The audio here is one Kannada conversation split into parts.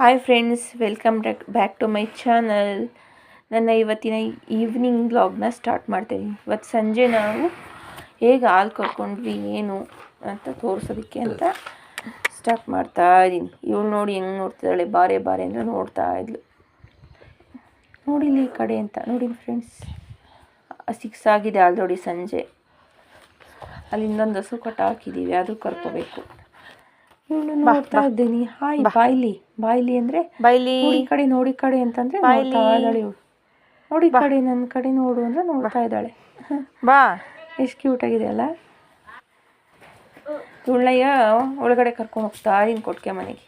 Hi friends welcome back to my channel ನನ್ನ ಇವತ್ತಿನ ಈವ್ನಿಂಗ್ ಬ್ಲಾಗ್ನ ಸ್ಟಾರ್ಟ್ ಮಾಡ್ತೀನಿ. ಇವತ್ತು ಸಂಜೆ ನಾವು ಹೇಗೆ ಹಾಲು ಕರ್ಕೊಂಡ್ವಿ, ಏನು ಅಂತ ತೋರಿಸೋದಕ್ಕೆ ಅಂತ ಸ್ಟಾರ್ಟ್ ಮಾಡ್ತಾ ಇದ್ದೀನಿ. ಇವಳು ನೋಡಿ ಹೆಂಗೆ ನೋಡ್ತಿದ್ದಾಳೆ, ಬಾರೆ ಬಾರೆ ಅಂದರೆ ನೋಡ್ತಾ ಇದ್ಲು. ನೋಡಿಲಿ ಈ ಕಡೆ ಅಂತ ನೋಡಿ ಫ್ರೆಂಡ್ಸ್ ಸಿಕ್ಸ್ ಆಗಿದೆ ಆಲ್ರೆಡಿ ಸಂಜೆ. ಅಲ್ಲಿ ಇನ್ನೊಂದು ಹಸು ಕಟ್ಟ ಹಾಕಿದ್ದೀವಿ, ಅದು ಕರ್ಕೋಬೇಕು. ಇವಳು ನೋಡ್ತಾ ಇದ್ದೀನಿ. ಹಾಯ್ ಬಾಯ್ಲಿ ಬಾಯ್ಲಿ ಅಂದ್ರೆ ಬಾಯ್ಲಿ ಈ ಕಡೆ ನೋಡಿ ಕಡೆ ಅಂತಂದ್ರೆ ಬಾಯ್ಲಿ. ನೋಡ್ತಾ ಇದ್ದಾಳೆ ಇವಳು. ನೋಡಿ ಕಡೆ ನನ್ನ ಕಡೆ ನೋಡು ಅಂದ್ರೆ ನೋಡ್ತಾ ಇದ್ದಾಳೆ. ಬಾ. ಎಷ್ಟು ಕ್ಯೂಟ್ ಆಗಿದೆ ಅಲ್ಲ. ಇವಳಯ್ಯ ಒಳಗಡೆ ಕರ್ಕೊಂಡು ಹೋಗ್ತಾ ಇನ್ ಕೊಟ್ಕೆ ಮನೆಗೆ.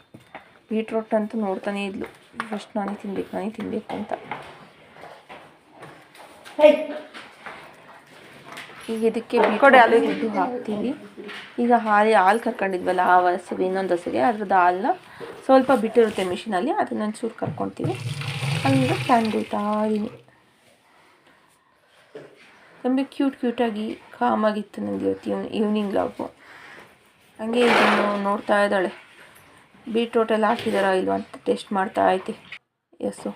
ಬೀಟ್ರೋಟ್ ಅಂತೂ ನೋಡ್ತಾನೆ ಇದ್ಲು. ಫಸ್ಟ್ ನಾನೇ ತಿನ್ಬೇಕು ನಾನೇ ತಿನ್ಬೇಕು ಅಂತ. ಈಗ ಇದಕ್ಕೆ ದುಡ್ಡು ಹಾಕ್ತೀವಿ. ಈಗ ಹಾಲಿ ಹಾಲು ಕರ್ಕೊಂಡಿದ್ವಲ್ಲ ಆ ಹಸುಗೆ ಇನ್ನೊಂದು ಹಸುಗೆ ಅದ್ರದ್ದು ಹಾಲನ್ನ ಸ್ವಲ್ಪ ಬಿಟ್ಟಿರುತ್ತೆ ಮಿಷಿನಲ್ಲಿ ಅದನ್ನು ಒಂಚೂರು ಕರ್ಕೊತೀವಿ. ಅಲ್ಲಿಂದ ಫ್ಯಾನ್ ಬಿಡ್ತಾ ಇದೀನಿ. ತುಂಬ ಕ್ಯೂಟ್ ಕ್ಯೂಟಾಗಿ ಕಾಮಾಗಿತ್ತು ನನಗೆ ಇವತ್ತು ಇವ್ ಈವ್ನಿಂಗ್ ಲಾಗು ಹಂಗೆ ಇದನ್ನು ನೋಡ್ತಾ ಇದ್ದಾಳೆ. ಬೀಟ್ರೋಟೆಲ್ಲ ಹಾಕಿದಾರ ಇಲ್ವಾ ಅಂತ ಟೇಸ್ಟ್ ಮಾಡ್ತಾ ಐತೆ. ಎಸ್ಸು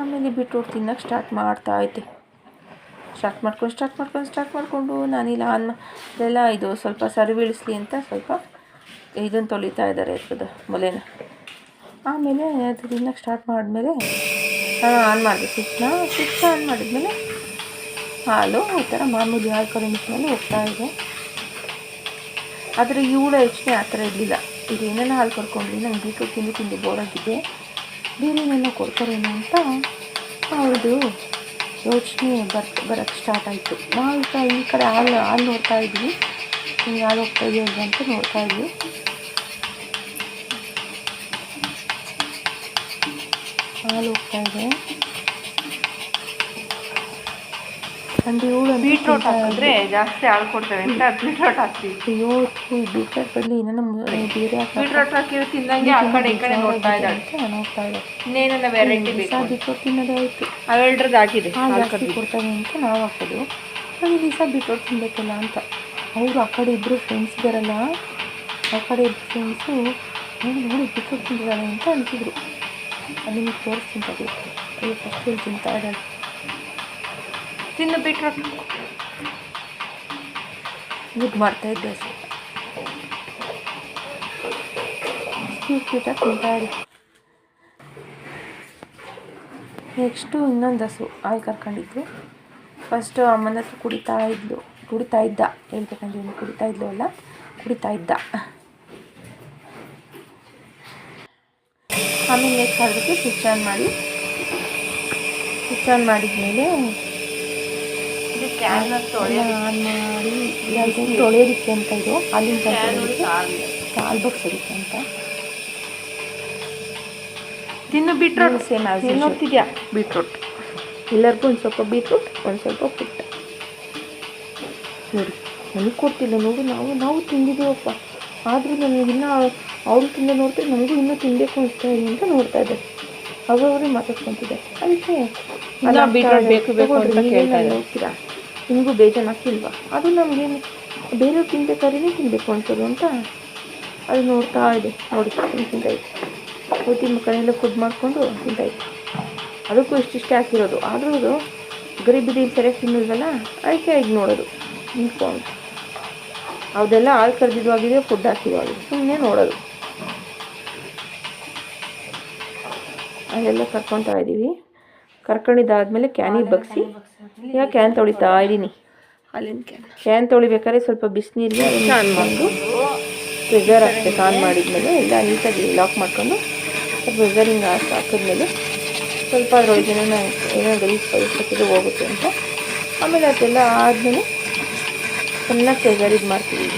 ಆಮೇಲೆ ಬೀಟ್ರೋಟ್ ತಿನ್ನಕ್ಕೆ ಸ್ಟಾರ್ಟ್ ಮಾಡ್ತಾ ಐತೆ. ಸ್ಟಾರ್ಟ್ ಮಾಡ್ಕೊಂಡು ಸ್ಟಾರ್ಟ್ ಮಾಡ್ಕೊಂಡು ಸ್ಟಾರ್ಟ್ ಮಾಡಿಕೊಂಡು ನಾನಿಲ್ಲ ಆನ್ ಎಲ್ಲ ಇದು ಸ್ವಲ್ಪ ಸರಿಬೀಳಿಸ್ಲಿ ಅಂತ ಸ್ವಲ್ಪ ಇದನ್ನು ತೊಳಿತಾ ಇದ್ದಾರೆ ಅದು ಮೊಲೆನ. ಆಮೇಲೆ ಅದು ತಿನ್ನಕ್ಕೆ ಸ್ಟಾರ್ಟ್ ಮಾಡಿದ್ಮೇಲೆ ನಾನು ಆನ್ ಮಾಡಿದೆ ಸ್ವಿಚ್ನ ಸ್ವಿಚ್ ಆನ್ ಮಾಡಿದ್ಮೇಲೆ ಹಾಲು ಈ ಥರ ಮಾಮೂಲಿ ಹಾಲು ಕಡೆ ಮೇಲೆ ಹೋಗ್ತಾ ಇದೆ. ಆದರೆ ಇವಳ ಯೋಚನೆ ಆ ಥರ ಇರಲಿಲ್ಲ. ಇದು ಏನೇನೋ ಹಾಲು ಕರ್ಕೊಂಡ್ರಿ ನಂಗೆ ಬೀಟ್ರೂಟ್ ತಿಂದು ತಿಂದು ಬೋರ್ ಆಗಿದೆ ಬೇರೆ ಏನೇನೋ ಕೊಡ್ತಾರೇನೋ ಅಂತ ಅವಳದು ಯೋಚನೆ ಬರ್ ಬರೋಕ್ಕೆ ಸ್ಟಾರ್ಟ್ ಆಯಿತು. ನಾವು ಈ ಕಡೆ ಹಾಲು ಹಾಲು ನೋಡ್ತಾ ಇದ್ವಿ ಹಿಂಗೆ ಹಾಲು ಹೋಗ್ತಾ ಇದೆಯಲ್ಲ ಅಂತ ನೋಡ್ತಾ ಇದ್ವಿ ಹಾಲು ಹೋಗ್ತಾ ಇದೆ. ಅಂದು ಇವಳು ಬೀಟ್ರೋಟ್ ಹಾಕಿದ್ರೆ ಜಾಸ್ತಿ ಹಾಲು ಕೊಡ್ತೇವೆ ಅಂತ ಬೀಟ್ರೂಟ್ ಹಾಕ್ತೀವಿ ಅಯ್ಯೋ ಈ ಬೀಟ್ರೋಟ್ ಬದಲು ಏನಾನ ಮು- ಬೇರೆ ಬೀಟ್ರೋಟ್ ಹಾಕಿದ್ರೆ ತಿಂದಂಗೆ ಆ ಕಡೆ ಈ ಕಡೆ ನೋಡ್ತಾ ಇದ್ದಾಳೆ. ನೋಡ್ತಾ ಇದ್ದೆ ಇನ್ನೇನನ್ನ ವೆರೈಟಿ ಬೇಕು? ಬೀಟ್ರೋಟ್ ತಿನ್ನೋದಾಯ್ತು ಅವೆರಡ್ರದ್ದು ಆಗಿದೆ ಜಾಸ್ತಿ ಕೊಡ್ತಾರೆ ಅಂತ ನಾವು ಹಾಕೋದು. ಹಾಗೆ ದಿವಸ ಬೀಟ್ರೋಟ್ ತಿನ್ಬೇಕಲ್ಲ ಅಂತ. ಅವರು ಆ ಕಡೆ ಇಬ್ಬರು ಫ್ರೆಂಡ್ಸ್ ಇದ್ದಾರಲ್ಲ ಆ ಕಡೆ ಇಬ್ಬರು ಫ್ರೆಂಡ್ಸು ನೋಡಿ ನೋಡಿ ಬೀಟ್ರೋಟ್ ಅಂತ ಅನ್ಸಿದ್ರು ಅಲ್ಲಿ ತೋರಿಸ್ತೀನಿ ಅಯ್ಯೋ ಫಸ್ಟ್ ತಿಂತಾ ಇದ್ದಾಳೆ. ತಿನ್ನು ಬಿಟ್ಟರು ಇದು ಮಾಡ್ತಾ ಇದ್ದೆ. ಸರ್ ತಿಂತಾ ನೆಕ್ಸ್ಟು ಇನ್ನೊಂದು ಹಸು, ಹಾಲು ಕರ್ಕೊಂಡಿದ್ದು. ಫಸ್ಟು ಅಮ್ಮನ ಹತ್ರ ಕುಡಿತಾ ಇದ್ಲು, ಕುಡಿತಾ ಇದ್ದ. ಹೇಳ್ಬೇಕಂದ್ರೆ ಕುಡಿತಾ ಇದ್ಲು ಅಲ್ಲ, ಕುಡಿತಾ ಇದ್ದ. ಆಮೇಲೆ ನೆಕ್ಸ್ಟ್ ಅದಕ್ಕೆ ಸ್ವಿಚ್ ಆನ್ ಮಾಡಿ. ಸ್ವಿಚ್ ಆನ್ ಮಾಡಿದ್ಮೇಲೆ ಇದು ಇದನ್ನ ತೊಳೆಯೋದಕ್ಕೆ ಅಂತ ಇದು ಅಲ್ಲಿಂದ ತೊಳೆಯೋದಕ್ಕೆ ಹಾಲು ಬಗ್ಸೋದಕ್ಕೆ ಅಂತ. ತಿನ್ನು ಬೀಟ್ರೋಟ್ ಸೇಮ್ ಆಸ್ ನೋಡ್ತಿದ್ಯಾ? ಬೀಟ್ರೂಟ್ ಎಲ್ಲರಿಗೂ ಒಂದು ಸ್ವಲ್ಪ ಬೀಟ್ರೂಟ್ ಒಂದು ಸ್ವಲ್ಪ ಪುಟ್ಟ. ನೋಡಿ ನನಗೆ ಕೊಟ್ಟಿಲ್ಲ ನೋಡು ನಾವು ನಾವು ತಿಂದಿದ್ದೀವಪ್ಪ. ಆದರೂ ಇನ್ನೂ ಅವ್ರು ತಿಂದ ನೋಡ್ತೀವಿ ನಮಗೂ ಇನ್ನೂ ತಿನ್ನಬೇಕು ಅನಿಸ್ತಾ ಇದೆ ಅಂತ ನೋಡ್ತಾ ಇದ್ದೆ. ಅವರವರೇ ಮಾತಾಡ್ಕೊತಿದ್ದಾರೆ. ಅದಕ್ಕೆ ಬೀಟ್ರೋಟ್ ಬೇಕು, ಬೇಕು ಅಂತ ಕೇಳ್ತಾ ಇದ್ದಾರೆ. ನಿಮಗೂ ಬೇಜಾರು ಆಗ್ತಿಲ್ವಾ? ಅದು ನಮಗೇನು ಬೇರೆಯವ್ರು ತಿನ್ಬೇಕಾದ್ರೇ ತಿನ್ನಬೇಕು ಅನ್ಸೋದು ಅಂತ ಅದು ನೋಡ್ತಾ ಇದೆ. ನೋಡಿ ತಿಂತ ತಿಂತಾ ಹೋಗಿ ಊಟಿ ಮುಖನೆಲ್ಲ ಫುಡ್ ಮಾಡಿಕೊಂಡು ತಿಂತ ಇದೆ ಅದಕ್ಕೂ ಇಷ್ಟಿಷ್ಟೇ ಹಾಕಿರೋದು. ಆದರೂ ಅದು ಗರಿಬಿದಿ ಸರಿಯಾಗಿ ತಿನ್ನಲ್ವಲ್ಲ? ಅದಕ್ಕೆ ಈಗ ನೋಡೋದು. ನಿಂತ್ಕೊಂಡು ಅದೆಲ್ಲ ಹಾಲು ಕರೆದಿದ್ದು ಆಗಿದೆ ಫುಡ್ ಹಾಕಿದ್ದು ಆಗಿದೆ ಸುಮ್ಮನೆ ನೋಡೋದು. ಅದೆಲ್ಲ ಕರ್ಕೊತಾ ಇದ್ದೀವಿ ಕರ್ಕೊಂಡಿದ್ದಾದ್ಮೇಲೆ ಕ್ಯಾನಿಗೆ ಬಗ್ಸಿ. ಈಗ ಕ್ಯಾನ್ ತೊಳಿತಾ ಇದ್ದೀನಿ ಹಾಲಿನ ಕ್ಯಾನ್. ಕ್ಯಾನ್ ತೊಳಿಬೇಕಾದ್ರೆ ಸ್ವಲ್ಪ ಬಿಸಿನೀರಿಗೆ ಹಾಕೊಂಡು ಪ್ರೆಷರ್ ಹಾಕ್ಬೇಕು ಆನ್ ಮಾಡಿದ್ಮೇಲೆ ಎಲ್ಲ ನೀಟಾಗಿ ಲಾಕ್ ಮಾಡ್ಕೊಂಡು ಹಾಕಿ ಹಾಕಿದ್ಮೇಲೆ ಸ್ವಲ್ಪ ಅದ್ರೊಳಗೆ ಏನೇನೋ ಏನೋ ಗಲೀಜು ಪರಿಸ್ಥಿತಿಗೆ ಹೋಗುತ್ತೆ ಅಂತ. ಆಮೇಲೆ ಅದೆಲ್ಲ ಆದಮೇಲೆ ಚೆನ್ನಾಗಿ ಪ್ರೆಷರ್ ಇದು ಮಾಡ್ತೀವಿ.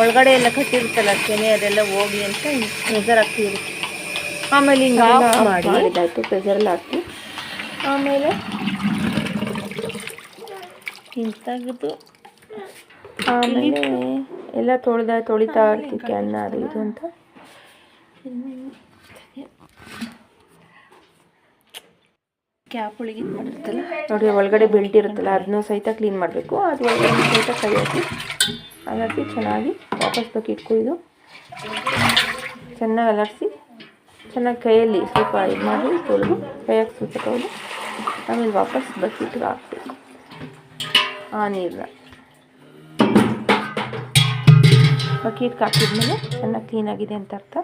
ಒಳಗಡೆ ಎಲ್ಲ ಕಟ್ಟಿರುತ್ತಲ್ಲ ಕೆನೆ ಅದೆಲ್ಲ ಹೋಗಿ ಅಂತ ಪ್ರೆಸರ್ ಹಾಕ್ತೀವಿ ಆಮೇಲೆ ಹಿಂಗೆ ಮಾಡಿ. ಮಾಡಿದ್ದಾಯ್ತು ಅಲ್ಲಿ ಹಾಕಿ. ಆಮೇಲೆ ಇಂತಾಗಿದ್ದು ಆಮೇಲೆ ಎಲ್ಲ ತೊಳೆದ ತೊಳಿತಾ ಇರ್ತೀವಿ ಅನ್ನ ಅದು ಇದು ಅಂತ. ಕ್ಯಾಪ್ ಒಳಗೆ ಇದು ಮಾಡಿರ್ತಲ್ಲ ನೋಡಿ ಒಳಗಡೆ ಬೆಲ್ಟ್ ಇರುತ್ತಲ್ಲ ಅದನ್ನೂ ಸಹಿತ ಕ್ಲೀನ್ ಮಾಡಬೇಕು. ಅದು ಒಳಗಡೆ ಸಹಿತ ಕೈ ಹಾಕಿ ಅಲರ್ಸಿ ಚೆನ್ನಾಗಿ ವಾಪಸ್ ಕೊಯ್ದು ಚೆನ್ನಾಗಿ ಅಲರ್ಸಿ ಚೆನ್ನಾಗಿ ಕೈಯಲ್ಲಿ ಸ್ವಲ್ಪ ಇದು ಮಾಡಿ ತೊಳೆದು ಕೈಯಾಗಿ ಸ್ವಲ್ಪ ತೊಳೆದು ಆಮೇಲೆ ವಾಪಸ್ ಬಕೆಟ್ಗೆ ಹಾಕ್ಬೇಕು ಆ ನೀರನ್ನ ಬಕೆಟ್ಗೆ ಹಾಕಿದ್ಮೇಲೆ ಚೆನ್ನಾಗಿ ಕ್ಲೀನಾಗಿದೆ ಅಂತ ಅರ್ಥ.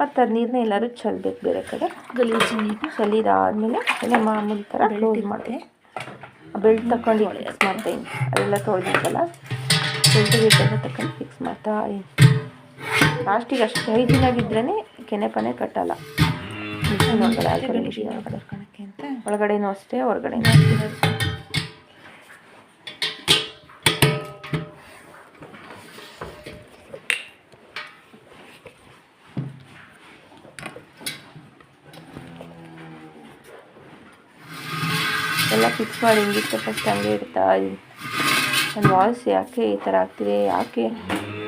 ಮತ್ತು ಅದು ನೀರನ್ನ ಎಲ್ಲರೂ ಚೆಲ್ಲಬೇಕು ಬೇರೆ ಕಡೆ. ಗಲೀಜು ನೀರು. ಚೆಲ್ಲಿದಾದಮೇಲೆ ಎಲ್ಲ ಮಾಮೂಲಿ ಥರ ಕ್ಲೋಸ್ ಮಾಡಿದೆ ಬೆಲ್ಟ್ ತಗೊಂಡು ಫಿಕ್ಸ್ ಮಾಡ್ತಾ ಇದ್ದೀನಿ ಅದೆಲ್ಲ ತೊಳೆದಿದ್ದಲ್ಲ ಬೆಲ್ಟ್ ಗಿಲ್ಟೆಲ್ಲ ತಗೊಂಡು ಫಿಕ್ಸ್ ಮಾಡ್ತಾ ಲಾಸ್ಟಿಗೆ ಅಷ್ಟು ಹೈಜಿನಾಗಿದ್ರೇ ಕೆನೆ ಪನೆ ಕಟ್ಟಲ್ಲ. ಒಳಗಡೆನೂ ಅಷ್ಟೇ ಹೊರಗಡೆನೂ ಅಷ್ಟೇ. ಎಲ್ಲ ಫಿಕ್ಸ್ ಮಾಡಿ ಹಿಂಗಿತ್ತು ಫಸ್ಟ್ ಹಂಗೆ ಇಡ್ತಾ ಇದ್ದೀನಿ. ನನ್ನ ವಾಯ್ಸ್ ಯಾಕೆ ಈ ಥರ ಆಗ್ತಿದೆ? ಯಾಕೆ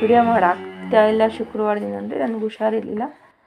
ವಿಡಿಯೋ ಮಾಡಿ ಆಗ್ತಾ ಇಲ್ಲ ಶುಕ್ರವಾರದಿಂದ ಅಂದರೆ ನನಗೆ ಹುಷಾರಿರಲಿಲ್ಲ.